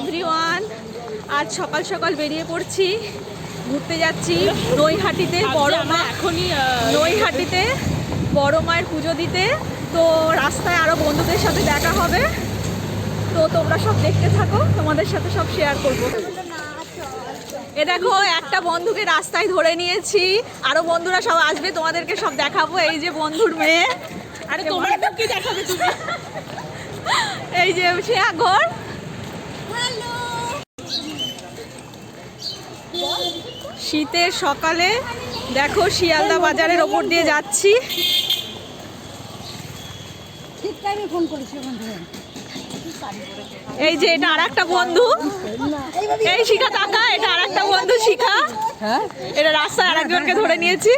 Everyone আজ সকাল সকাল বেরিয়ে পড়ছি ঘুরতে যাচ্ছি নৈহাটিতে বড় মা এখনই নৈহাটিতে বড় মায়ের পুজো দিতে। তো রাস্তায় আরও বন্ধুদের সাথে দেখা হবে। তো তোমরা সব দেখতে থাকো তোমাদের সাথে সব শেয়ার করব। এ দেখো একটা বন্ধুকে রাস্তায় ধরে নিয়েছি। আরও বন্ধুরা সব আসবে তোমাদেরকে সব দেখাবো। এই যে বন্ধুর মেয়ে। আরে তোমার কি দেখাবে তুমি। এই যে শ্রেয়া ঘর। শীতের সকালে দেখো শিয়ালদা বাজারের ওপর দিয়ে যাচ্ছি। এই যে এটা আর একটা বন্ধু। এই শিখা টাকা এটা আর একটা বন্ধু শিখা। হ্যাঁ? এটা রাস্তায় আরেকজনকে ধরে নিয়েছি।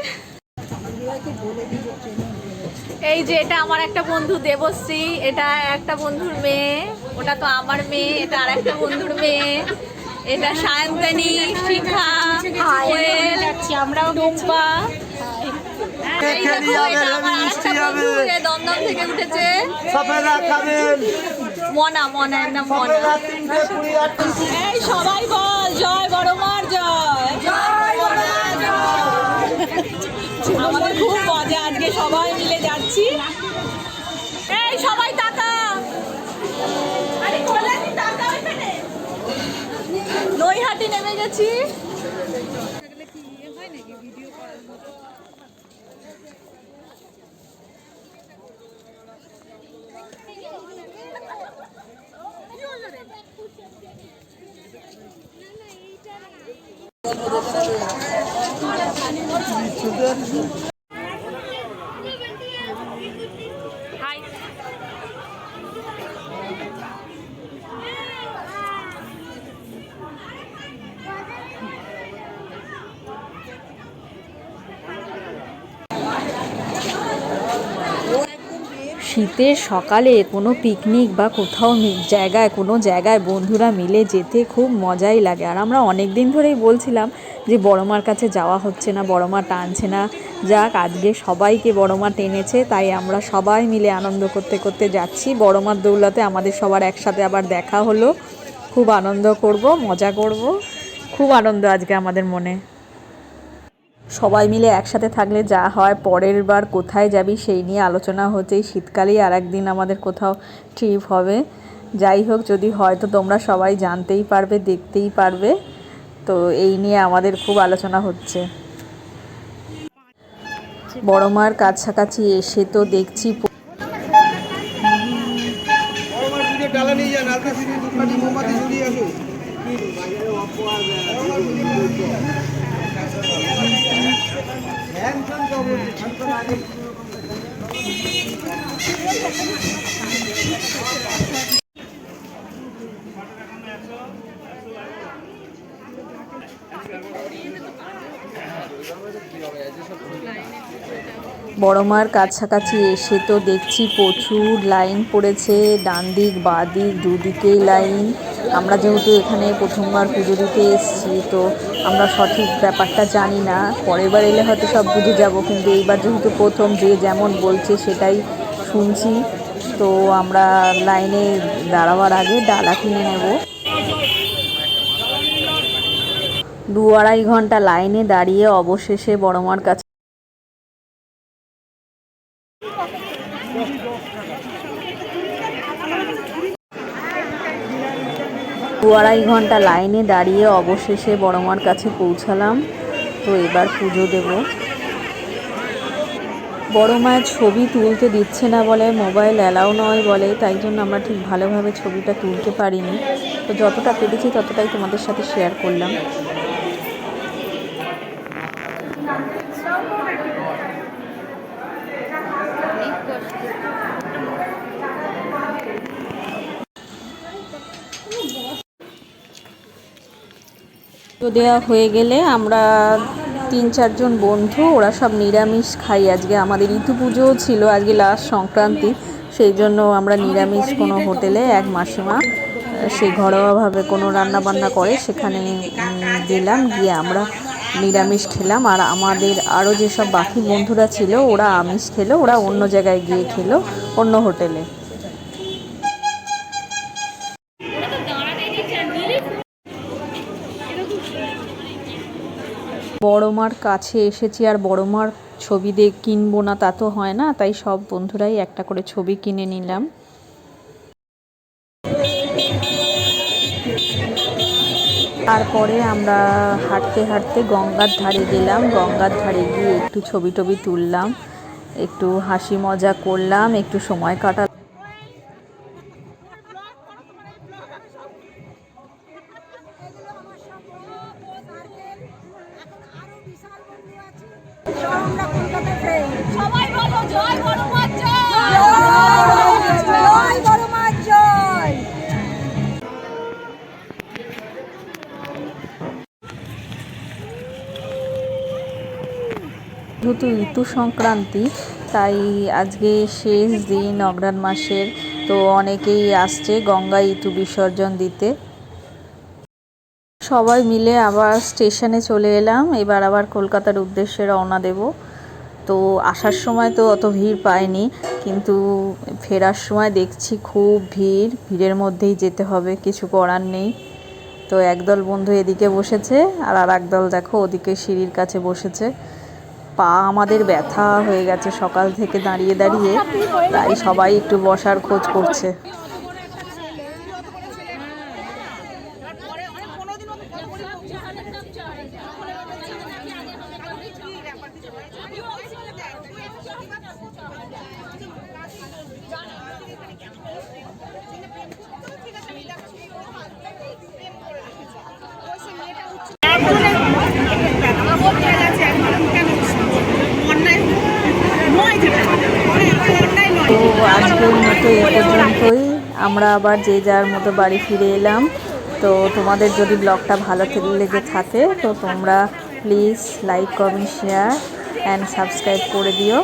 এই যে এটা আমার একটা বন্ধু দেবশ্রী এটা একটা বন্ধুর মেয়ে। ওটা তো আমার মেয়ে এটা আর একটা বন্ধুর মেয়ে। এটা সায়ন্তনী শিখা কোয়েল আমরাও দমদম থেকে উঠেছে। মনা মনা মনা। এই সবাই বল জয় বড় মার জয়। আমাদের খুব মজা আজকে সবাই মিলে যাচ্ছি। নৈহাটি নেমে গেছি। শীতের সকালে কোনো পিকনিক বা কোথাও জায়গায়, কোনো জায়গায় বন্ধুরা মিলে যেতে খুব মজাই লাগে। আর আমরা অনেক দিন ধরেই বলছিলাম যে বড় মার কাছে যাওয়া হচ্ছে না বড় মা টানছে না। যাক, আজকে সবাইকে বড় মা টেনেছে, তাই আমরা সবাই মিলে আনন্দ করতে করতে যাচ্ছি। বড় মার দৌলতে আমাদের সবার একসাথে আবার দেখা হলো। খুব আনন্দ করব, মজা করব। খুব আনন্দ আজকে আমাদের মনে। সবাই মিলে একসাথে থাকলে যা হয়, পরের বার কোথায় যাবি সেই নিয়ে আলোচনা হচ্ছে। শীতকালেই আর একদিন আমাদের কোথাও ট্রিপ হবে। যাই হোক, যদি হয় তো তোমরা সবাই জানতেই পারবে, দেখতেই পারবে। তো এই নিয়ে আমাদের খুব আলোচনা হচ্ছে। বড় মার কাছাকাছি এসে তো দেখছি বড় মার কাছাকাছি এসে তো দেখছি প্রচুর লাইন পড়েছে ডান দিক বাঁ দিক দুদিকেই লাইন। আমরা যেহেতু এখানে প্রথমবার পুজো দিতে এসেছি, তো আমরা সঠিক ব্যাপারটা জানি না। পরের বার এলে হয়তো সব বুঝে যাব, কিন্তু এইবার যেহেতু প্রথম যে যেমন বলছে সেটাই শুনছি। তো আমরা লাইনে দাঁড়াবার আগে ডালা কিনে নেব। দু আড়াই ঘণ্টা লাইনে দাঁড়িয়ে অবশেষে বড় মার কাছে দু আড়াই ঘণ্টা লাইনে দাঁড়িয়ে অবশেষে বড়মার কাছে পৌঁছালাম। তো এবার পুজো দেব। বড় মায়ের ছবি তুলতে দিচ্ছে না বলে, মোবাইল অ্যালাউ নয় বলে, তাই জন্য আমরা ঠিক ভালোভাবে ছবিটা তুলতে পারিনি। তো যতটা পেরেছি ততটাই তোমাদের সাথে শেয়ার করলাম। দেওয়া হয়ে গেলে আমরা তিন চারজন বন্ধু, ওরা সব নিরামিষ খাই। আজকে আমাদের ঋতু পুজোও ছিল আজকে লাস্ট সংক্রান্তি, সেই জন্য আমরা নিরামিষ কোনো হোটেলে এক মাসিমা সেই ঘরোয়াভাবে কোনো রান্না বান্না করে সেখানে গেলাম গিয়ে আমরা নিরামিষ খেলাম। আর আমাদের আরও যেসব বাকি বন্ধুরা ছিল, ওরা আমিষ খেলো, ওরা অন্য জায়গায় গিয়ে খেলো, অন্য হোটেলে ওরা তো দাঁড়াতেই দিচ্ছে না বড় মার কাছে এসেছি আর বড় মার ছবি দেখ কিনবো না তা তো হয় না, তাই সব বন্ধুরাই একটা করে ছবি কিনে নিলাম। তারপরে আমরা হাঁটতে হাঁটতে গঙ্গার ধারে গেলাম, গঙ্গার ধারে গিয়ে একটু ছবি টবি তুললাম, একটু হাসি মজা করলাম, একটু সময় কাটা আমরা কলকাতা friend। সবাই বলো জয় বড় জয় জয় বড় জয় যেহেতু ঋতু সংক্রান্তি তাই আজকে শেষ দিন অগ্রাণ মাসের তো অনেকেই আসছে গঙ্গায় ঋতু বিসর্জন দিতে সবাই মিলে আবার স্টেশনে চলে এলাম। এবার আবার কলকাতার উদ্দেশ্যে রওনা দেব। তো আসার সময় তো অত ভিড় পাইনি, কিন্তু ফেরার সময় দেখছি খুব ভিড়। ভিড়ের মধ্যেই যেতে হবে, কিছু করার নেই। তো একদল বন্ধু এদিকে বসেছে, আর আর একদল দেখো ওদিকে সিঁড়ির কাছে বসেছে। পা আমাদের ব্যথা হয়ে গেছে সকাল থেকে দাঁড়িয়ে দাঁড়িয়ে। তাই সবাই একটু বসার খোঁজ করছে তো মতো এ পর্যন্তই। আমরা আবার যে যার মতো বাড়ি ফিরে এলাম। তো তোমাদের যদি ব্লগটা ভালো লেগে থাকে, তো তোমরা please like comment share and subscribe করে দিও।